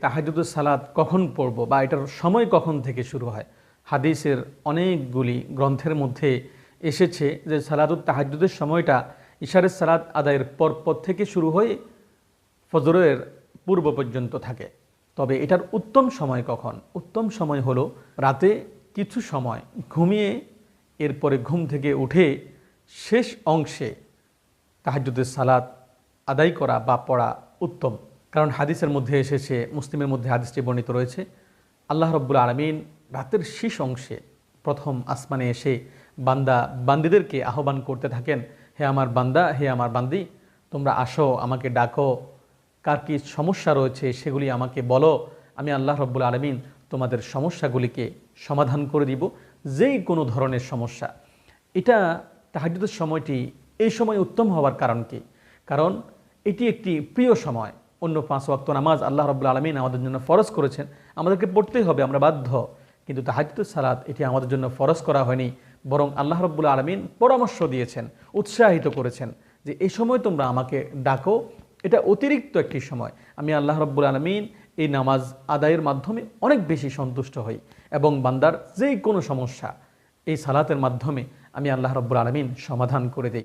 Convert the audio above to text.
তাহাজুদুস সালাদ কখন পড়ব বা এটার সময় কখন থেকে শুরু হয়? হাদিসের অনেকগুলি গ্রন্থের মধ্যে এসেছে যে সালাদুত তাহাজুদের সময়টা ইশারের সালাদ আদায়ের পর পর থেকে শুরু হয়ে ফজরের পূর্ব পর্যন্ত থাকে। তবে এটার উত্তম সময় কখন? উত্তম সময় হলো রাতে কিছু সময় ঘুমিয়ে এরপরে ঘুম থেকে উঠে শেষ অংশে তাহাজুদের সালাদ আদায় করা বা পড়া উত্তম। কারণ হাদিসের মধ্যে এসেছে, মুসলিমের মধ্যে হাদিসটি বর্ণিত রয়েছে, আল্লাহ রব্বুল আলমিন রাতের শেষ অংশে প্রথম আসমানে এসে বান্দা, বান্দিদেরকে আহ্বান করতে থাকেন, হে আমার বান্দা, হে আমার বান্দি, তোমরা আসো, আমাকে ডাকো, কার কী সমস্যা রয়েছে সেগুলি আমাকে বলো, আমি আল্লাহ রব্বুল আলমিন তোমাদের সমস্যাগুলিকে সমাধান করে দিব, যেই কোনো ধরনের সমস্যা। এটা তাহাজুদের সময়টি এই সময় উত্তম হওয়ার কারণ কি? কারণ এটি একটি প্রিয় সময়। অন্য পাঁচ ওয়াক্ত নামাজ আল্লাহ রব্বুল আলমিন আমাদের জন্য ফরজ করেছেন, আমাদেরকে পড়তেই হবে, আমরা বাধ্য। কিন্তু তাহাজুদ সালাত, এটি আমাদের জন্য ফরজ করা হয়নি, বরং আল্লাহ রব্বুল আলমিন পরামর্শ দিয়েছেন, উৎসাহিত করেছেন যে এই সময় তোমরা আমাকে ডাকো, এটা অতিরিক্ত একটি সময়। আমি আল্লাহ রব্বুল আলমিন এই নামাজ আদায়ের মাধ্যমে অনেক বেশি সন্তুষ্ট হই, এবং বান্দার যেই কোনো সমস্যা এই সালাতের মাধ্যমে আমি আল্লাহ রব্বুল আলমিন সমাধান করে দিই।